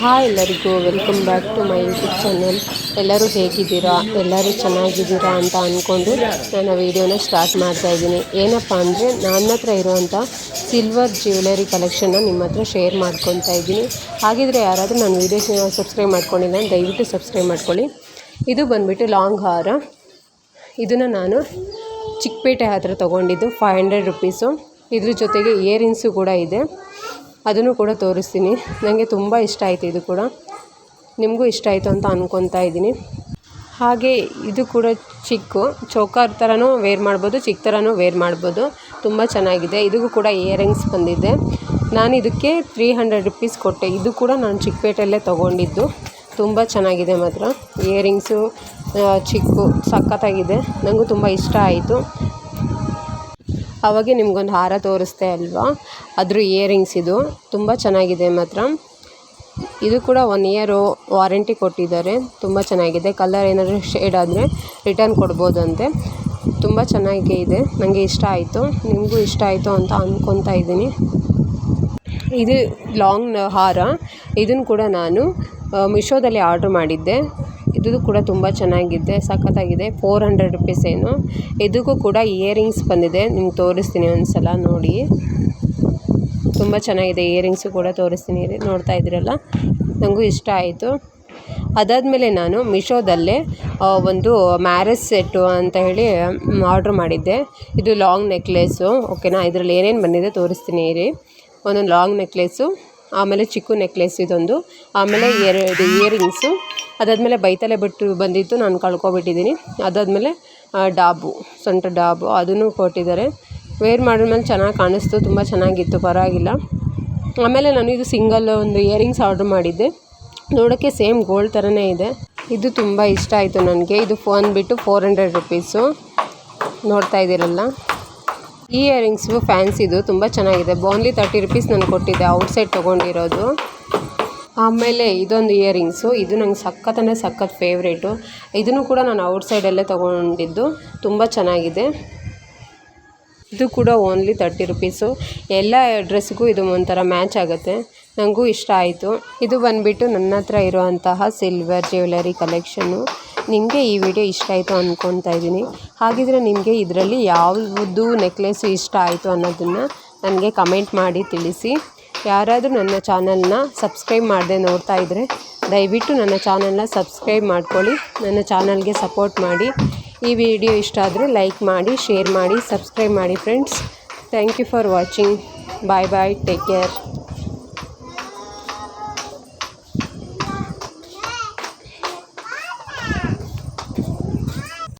Hi ಎಲ್ಲರಿಗೂ, welcome back to my YouTube channel. ಎಲ್ಲರೂ ಹೇಗಿದ್ದೀರಾ? ಎಲ್ಲರೂ ಚೆನ್ನಾಗಿದ್ದೀರಾ ಅಂತ ಅಂದ್ಕೊಂಡು ನಾನು ವೀಡಿಯೋನ ಸ್ಟಾರ್ಟ್ ಮಾಡ್ತಾ ಇದ್ದೀನಿ. ಏನಪ್ಪ ಅಂದರೆ, ನನ್ನ ಹತ್ರ ಇರುವಂಥ ಸಿಲ್ವರ್ ಜ್ಯುವೆಲರಿ ಕಲೆಕ್ಷನ್ನ ನಿಮ್ಮ ಹತ್ರ ಶೇರ್ ಮಾಡ್ಕೊತಾ ಇದ್ದೀನಿ. ಹಾಗಿದ್ರೆ ಯಾರಾದರೂ ನಾನು ವೀಡಿಯೋಸ್ನ ಸಬ್ಸ್ಕ್ರೈಬ್ ಮಾಡ್ಕೊಂಡಿಲ್ಲ ದಯವಿಟ್ಟು ಸಬ್ಸ್ಕ್ರೈಬ್ ಮಾಡ್ಕೊಳ್ಳಿ. ಇದು ಬಂದುಬಿಟ್ಟು ಲಾಂಗ್ ಹಾರ. ಇದನ್ನು ನಾನು ಚಿಕ್ಕಪೇಟೆ ಹತ್ರ ತೊಗೊಂಡಿದ್ದು ಫೈವ್ ಹಂಡ್ರೆಡ್ ರುಪೀಸು ಇದ್ರ ಜೊತೆಗೆ ಇಯರಿಂಗ್ಸು ಕೂಡ ಇದೆ. ಅದನ್ನು ಕೂಡ ತೋರಿಸ್ತೀನಿ. ನನಗೆ ತುಂಬ ಇಷ್ಟ ಆಯಿತು ಇದು ಕೂಡ. ನಿಮಗೂ ಇಷ್ಟ ಆಯಿತು ಅಂತ ಅಂದ್ಕೊತಾ ಇದ್ದೀನಿ. ಹಾಗೆ ಇದು ಕೂಡ ಚಿಕ್ಕು. ಚೌಕಾರ್ ಥರನೂ ವೇರ್ ಮಾಡ್ಬೋದು ಚಿಕ್ಕ ಥರನೂ ವೇರ್ ಮಾಡ್ಬೋದು. ತುಂಬ ಚೆನ್ನಾಗಿದೆ. ಇದಕ್ಕೂ ಕೂಡ ಇಯರಿಂಗ್ಸ್ ಬಂದಿದೆ. ನಾನು ಇದಕ್ಕೆ ತ್ರೀ ಹಂಡ್ರೆಡ್ ರುಪೀಸ್ ಕೊಟ್ಟೆ. ಇದು ಕೂಡ ನಾನು ಚಿಕ್ಕಪೇಟೆಯಲ್ಲೇ ತೊಗೊಂಡಿದ್ದು. ತುಂಬ ಚೆನ್ನಾಗಿದೆ ಮಾತ್ರ. ಇಯರಿಂಗ್ಸು ಚಿಕ್ಕು ಸಖತ್ತಾಗಿದೆ. ನನಗೂ ತುಂಬ ಇಷ್ಟ ಆಯಿತು. ಅವಾಗೆ ನಿಮ್ಗೊಂದು ಹಾರ ತೋರಿಸ್ದೆ ಅಲ್ವಾ? ಅದ್ರ ಇಯರಿಂಗ್ಸ್ ಇದು. ತುಂಬ ಚೆನ್ನಾಗಿದೆ ಮಾತ್ರ. ಇದು ಕೂಡ ಒನ್ ಇಯರು ವಾರಂಟಿ ಕೊಟ್ಟಿದ್ದಾರೆ. ತುಂಬ ಚೆನ್ನಾಗಿದೆ. ಕಲರ್ ಏನಾದರೂ ಶೇಡ್ ಆದರೆ ರಿಟರ್ನ್ ಕೊಡ್ಬೋದಂತೆ. ತುಂಬ ಚೆನ್ನಾಗಿ ಇದೆ. ನನಗೆ ಇಷ್ಟ ಆಯಿತು. ನಿಮಗೂ ಇಷ್ಟ ಆಯಿತು ಅಂತ ಅಂದ್ಕೊತಾ ಇದ್ದೀನಿ. ಇದು ಲಾಂಗ್ ಹಾರ. ಇದನ್ನು ಕೂಡ ನಾನು ಮಿಶೋದಲ್ಲಿ ಆರ್ಡ್ರ್ ಮಾಡಿದ್ದೆ. ಇದು ಕೂಡ ತುಂಬ ಚೆನ್ನಾಗಿದೆ, ಸಖತ್ತಾಗಿದೆ. ಫೋರ್ ಹಂಡ್ರೆಡ್ ರುಪೀಸ್ ಏನು. ಇದಕ್ಕೂ ಕೂಡ ಇಯರಿಂಗ್ಸ್ ಬಂದಿದೆ. ನಿಮ್ಗೆ ತೋರಿಸ್ತೀನಿ ಒಂದು ಸಲ ನೋಡಿ. ತುಂಬ ಚೆನ್ನಾಗಿದೆ ಇಯರಿಂಗ್ಸು ಕೂಡ ತೋರಿಸ್ತೀನಿ. ನೋಡ್ತಾ ಇದ್ದೀರಲ್ಲ? ನನಗೂ ಇಷ್ಟ ಆಯಿತು. ಅದಾದಮೇಲೆ ನಾನು ಮಿಶೋದಲ್ಲೇ ಒಂದು ಮ್ಯಾರೇಜ್ ಸೆಟ್ಟು ಅಂತ ಹೇಳಿ ಆರ್ಡ್ರ್ ಮಾಡಿದ್ದೆ. ಇದು ಲಾಂಗ್ ನೆಕ್ಲೆಸ್ಸು ಓಕೆನಾ? ಇದರಲ್ಲಿ ಏನೇನು ಬಂದಿದೆ ತೋರಿಸ್ತೀನಿ. ಇರಿ. ಒಂದೊಂದು ಲಾಂಗ್ ನೆಕ್ಲೆಸ್ಸು ಆಮೇಲೆ ಚಿಕ್ಕು ನೆಕ್ಲೆಸ್ ಇದೊಂದು, ಆಮೇಲೆ ಎರಡು ಇಯರಿಂಗ್ಸು ಅದಾದಮೇಲೆ ಬೈತಲೆ ಬಿಟ್ಟು ಬಂದಿತ್ತು ನಾನು ಕಳ್ಕೊಬಿಟ್ಟಿದ್ದೀನಿ. ಅದಾದಮೇಲೆ ಡಾಬು, ಸೊಂಟ ಡಾಬು, ಅದನ್ನು ಕೊಟ್ಟಿದ್ದಾರೆ. ವೇರ್ ಮಾಡಿದ್ಮೇಲೆ ಚೆನ್ನಾಗಿ ಕಾಣಿಸ್ತು, ತುಂಬ ಚೆನ್ನಾಗಿತ್ತು, ಪರವಾಗಿಲ್ಲ. ಆಮೇಲೆ ನಾನು ಇದು ಸಿಂಗಲ್ ಒಂದು ಇಯರಿಂಗ್ಸ್ ಆರ್ಡ್ರ್ ಮಾಡಿದ್ದೆ. ನೋಡೋಕ್ಕೆ ಸೇಮ್ ಗೋಲ್ಡ್ ಥರನೇ ಇದೆ. ಇದು ತುಂಬ ಇಷ್ಟ ಆಯಿತು ನನಗೆ. ಇದು ಫೋನ್ ಬಿಟ್ಟು ಫೋರ್ ಹಂಡ್ರೆಡ್ ರುಪೀಸು ನೋಡ್ತಾ ಇದ್ದೀರಲ್ಲ? ಈ ಇಯರಿಂಗ್ಸು ಫ್ಯಾನ್ಸಿದು ತುಂಬ ಚೆನ್ನಾಗಿದೆ. ಓನ್ಲಿ ತರ್ಟಿ ರುಪೀಸ್ ನಾನು ಕೊಟ್ಟಿದ್ದೆ ಔಟ್ಸೈಡ್ ತೊಗೊಂಡಿರೋದು. ಆಮೇಲೆ ಇದೊಂದು ಇಯರಿಂಗ್ಸು ಇದು ನಂಗೆ ಸಖತ್ ಅಂದರೆ ಸಖತ್ ಫೇವ್ರೇಟು ಇದನ್ನು ಕೂಡ ನಾನು ಔಟ್ಸೈಡಲ್ಲೇ ತೊಗೊಂಡಿದ್ದು, ತುಂಬ ಚೆನ್ನಾಗಿದೆ. ಇದು ಕೂಡ ಓನ್ಲಿ ತರ್ಟಿ ರುಪೀಸು ಎಲ್ಲ ಡ್ರೆಸ್ಗೂ ಇದು ಒಂಥರ ಮ್ಯಾಚ್ ಆಗುತ್ತೆ. ನನಗೂ ಇಷ್ಟ ಆಯಿತು. ಇದು ಬಂದುಬಿಟ್ಟು ನನ್ನ ಹತ್ರ ಇರುವಂತಹ ಸಿಲ್ವರ್ ಜ್ಯುವೆಲರಿ ಕಲೆಕ್ಷನ್ನು ನಿಮಗೆ ಈ ವಿಡಿಯೋ ಇಷ್ಟ ಆಯಿತು ಅಂದ್ಕೊತಾ ಇದ್ದೀನಿ. ಹಾಗಿದ್ರೆ ನಿಮಗೆ ಇದರಲ್ಲಿ ಯಾವುದು ನೆಕ್ಲೆಸ್ಸು ಇಷ್ಟ ಆಯಿತು ಅನ್ನೋದನ್ನು ನನಗೆ ಕಮೆಂಟ್ ಮಾಡಿ ತಿಳಿಸಿ. ಯಾರಾದರೂ ನನ್ನ ಚಾನಲ್ನ ಸಬ್ಸ್ಕ್ರೈಬ್ ಮಾಡದೆ ನೋಡ್ತಾ ಇದ್ದರೆ ದಯವಿಟ್ಟು ನನ್ನ ಚಾನಲ್ನ ಸಬ್ಸ್ಕ್ರೈಬ್ ಮಾಡ್ಕೊಳ್ಳಿ. ನನ್ನ ಚಾನಲ್ಗೆ ಸಪೋರ್ಟ್ ಮಾಡಿ. ಈ ವಿಡಿಯೋ ಇಷ್ಟ ಆದರೆ ಲೈಕ್ ಮಾಡಿ ಶೇರ್ ಮಾಡಿ ಸಬ್ಸ್ಕ್ರೈಬ್ ಮಾಡಿ friends thank you for watching bye bye take care